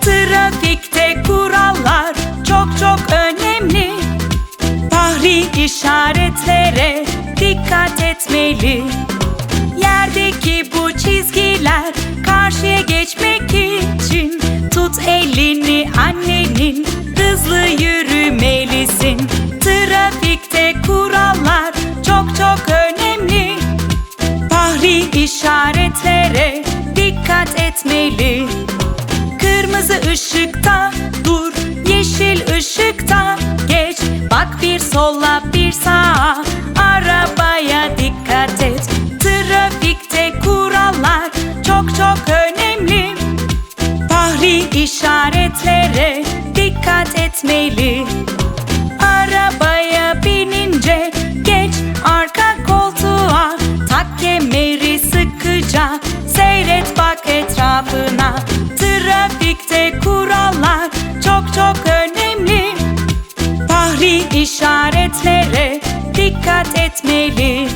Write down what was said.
Trafikte kurallar çok çok önemli. Tahri işaretlere dikkat etmeli. Yerdeki bu çizgiler karşıya geçmek için tut elini annenin hızlı yürü. Fahri işaretlere dikkat etmeli. Kırmızı ışıkta dur, yeşil ışıkta geç. Bak bir sola bir sağa, arabaya dikkat et. Trafikte kurallar çok çok önemli. Fahri işaretlere dikkat etmeli sıkıca seyret bak etrafına. Trafikte kurallar çok çok önemli. Fahri işaretlere dikkat etmeli